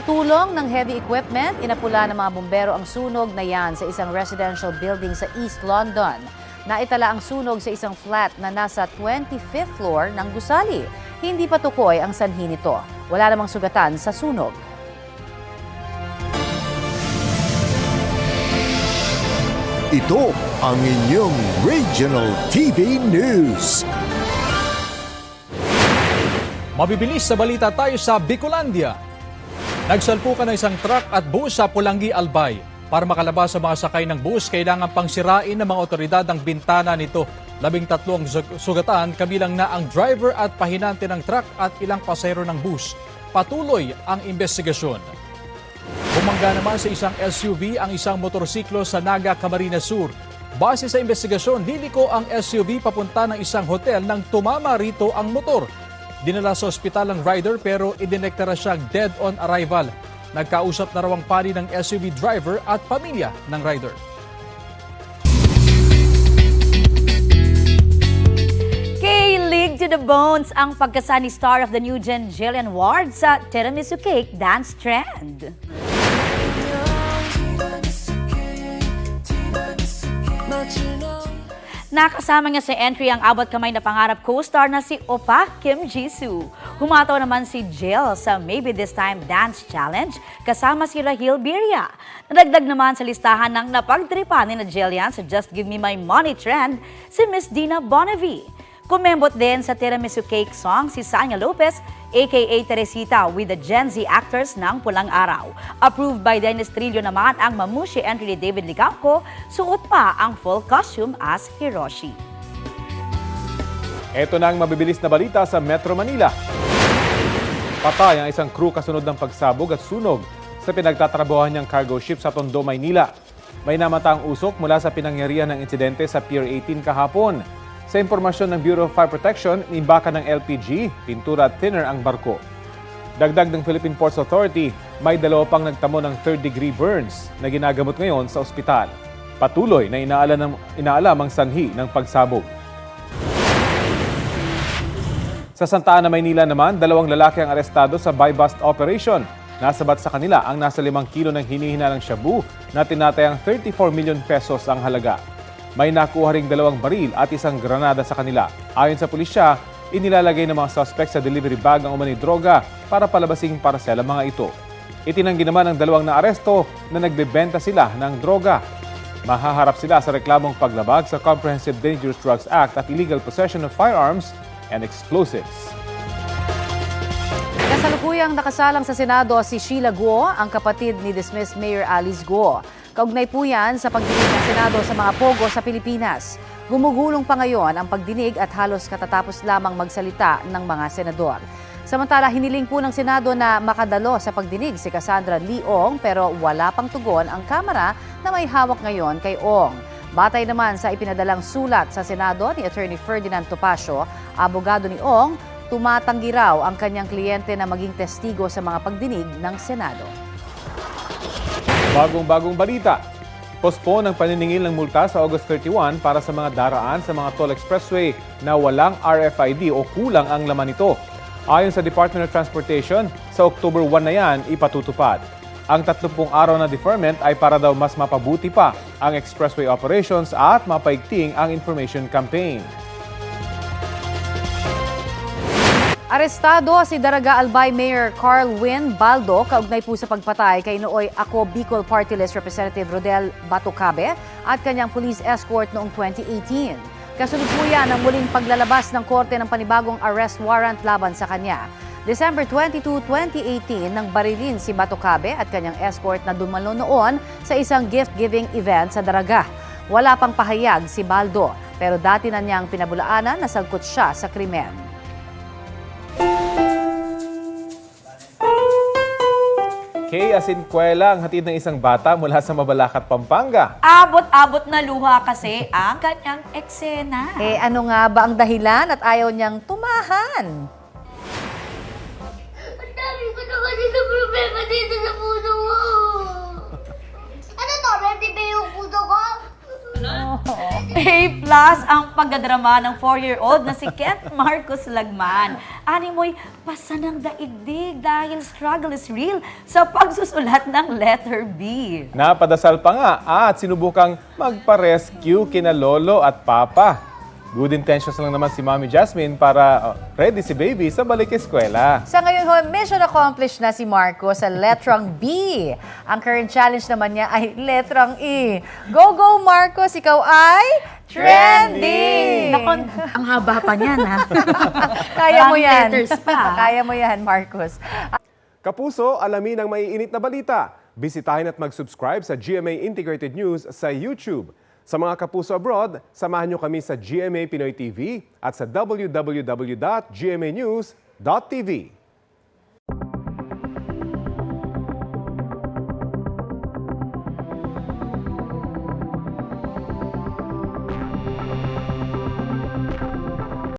Sa tulong ng heavy equipment, inapula ng mga bumbero ang sunog na yan sa isang residential building sa East London. Naitala ang sunog sa isang flat na nasa 25th floor ng gusali. Hindi pa tukoy ang sanhi nito. Wala namang sugatan sa sunog. Ito ang inyong Regional TV News. Mabibilis sa balita tayo sa Bicolandia. Nagsalpukan ng isang truck at bus sa Pulangi, Albay. Para makalabas sa mga sakay ng bus, kailangan pang sirain ng mga otoridad ang bintana nito. Labing tatlo ang sug- sugatan, kabilang na ang driver at pahinante ng truck at ilang pasero ng bus. Patuloy ang investigasyon. Bumangga naman sa isang SUV ang isang motorsiklo sa Naga, Camarines Sur. Base sa investigasyon, liliko ang SUV papunta ng isang hotel nang tumama rito ang motor. Dinala sa ospital ang rider pero idineklara siyang dead on arrival. Nagkausap na raw ang pari ng SUV driver at pamilya ng rider. K-League to the Bones ang pagkasani star of the new gen Jillian Ward sa Tiramisu Cake Dance Trend. Nakasama niya sa entry ang abot kamay na pangarap co-star na si Opa Kim Jisoo. Humataw naman si Jill sa Maybe This Time Dance Challenge kasama si Rahil Birya. Nadagdag naman sa listahan ng napagtripan ni na Jillian sa Just Give Me My Money trend si Miss Dina Bonnevie. Kumembot din sa Tiramisu Cake song si Sanya Lopez, aka Teresita with the Gen Z actors ng Pulang Araw. Approved by Dennis Trillo naman ang Mamushi entry ni David Licamco, suot pa ang full costume as Hiroshi. Ito na ang mabibilis na balita sa Metro Manila. Patay ang isang crew kasunod ng pagsabog at sunog sa pinagtatrabahoan niyang cargo ship sa Tondo, Maynila. May namatang usok mula sa pinangyarihan ng insidente sa Pier 18 kahapon. Sa impormasyon ng Bureau of Fire Protection, imbaka ng LPG, pintura at thinner ang barko. Dagdag ng Philippine Ports Authority, may dalawa pang nagtamo ng third-degree burns na ginagamot ngayon sa ospital. Patuloy na inaalam, inaalam ang sanhi ng pagsabog. Sa Santa Ana, Maynila naman, dalawang lalaki ang arestado sa buy-bust operation. Nasabat sa kanila ang nasa limang kilo ng hinihinalang shabu na tinatayang 34 million pesos ang halaga. May nakuha ring dalawang baril at isang granada sa kanila. Ayon sa pulisya, inilalagay ng mga suspect sa delivery bag ang umani droga para palabasing parcel ang mga ito. Itinanggi naman ng dalawang naaresto na nagbebenta sila ng droga. Mahaharap sila sa reklamong paglabag sa Comprehensive Dangerous Drugs Act at illegal possession of firearms and explosives. Kasalukuyang nakasalang sa Senado si Sheila Guo, ang kapatid ni dismissed Mayor Alice Guo. Kaugnay po yan sa pagdinig ng Senado sa mga pogo sa Pilipinas. Gumugulong pa ngayon ang pagdinig at halos katatapos lamang magsalita ng mga senador. Samantala, hiniling po ng Senado na makadalo sa pagdinig si Cassandra Leong pero wala pang tugon ang Kamara na may hawak ngayon kay Ong. Batay naman sa ipinadalang sulat sa Senado ni Attorney Ferdinand Topacio, abogado ni Ong, tumatanggi raw ang kanyang kliyente na maging testigo sa mga pagdinig ng Senado. Bagong-bagong balita. Postpone ang paniningil ng multa sa August 31 para sa mga daraan sa mga toll expressway na walang RFID o kulang ang laman nito. Ayon sa Department of Transportation, sa October 1 na yan ipatutupad. Ang 30 araw na deferment ay para daw mas mapabuti pa ang expressway operations at mapaigting ang information campaign. Arestado si Daraga Albay Mayor Carl Win Baldo kaugnay po sa pagpatay kay nooy Ako Bicol Party List Representative Rodel Batucabe at kanyang police escort noong 2018. Kasunod po yan ang muling paglalabas ng korte ng panibagong arrest warrant laban sa kanya. December 22, 2018 nang barilin si Batucabe at kanyang escort na dumalo noon sa isang gift-giving event sa Daraga. Wala pang pahayag si Baldo pero dati na niyang pinabulaanan na sangkot siya sa krimen. Kay Asinquela ang hatid ng isang bata mula sa Mabalacat, Pampanga. Abot-abot na luha kasi ang kanyang eksena. Eh ano nga ba ang dahilan at ayaw niyang tumahan? Ang dami ko na kasi sa problema dito sa puso A plus ang pagdadrama ng 4-year-old na si Kent Marcos Lagman. Ani mo'y pasa ng daigdig dahil struggle is real sa pagsusulat ng letter B. Napadasal pa nga at sinubukang magpa-rescue kina lolo at papa. Good intentions lang naman si Mami Jasmine para oh, ready si baby sa balik eskwela. Sa ngayon ho, mission accomplished na si Marco sa letrang B. Ang current challenge naman niya ay letrang E. Go, go, Marcos! Ikaw ay trending! Nakon, ang haba pa niyan ha. Kaya mo yan. letters pa. Kaya mo yan, Marcos. Kapuso, alamin ang maiinit na balita. Bisitahin at mag-subscribe sa GMA Integrated News sa YouTube. Sa mga kapuso abroad, samahan nyo kami sa GMA Pinoy TV at sa www.gmanews.tv.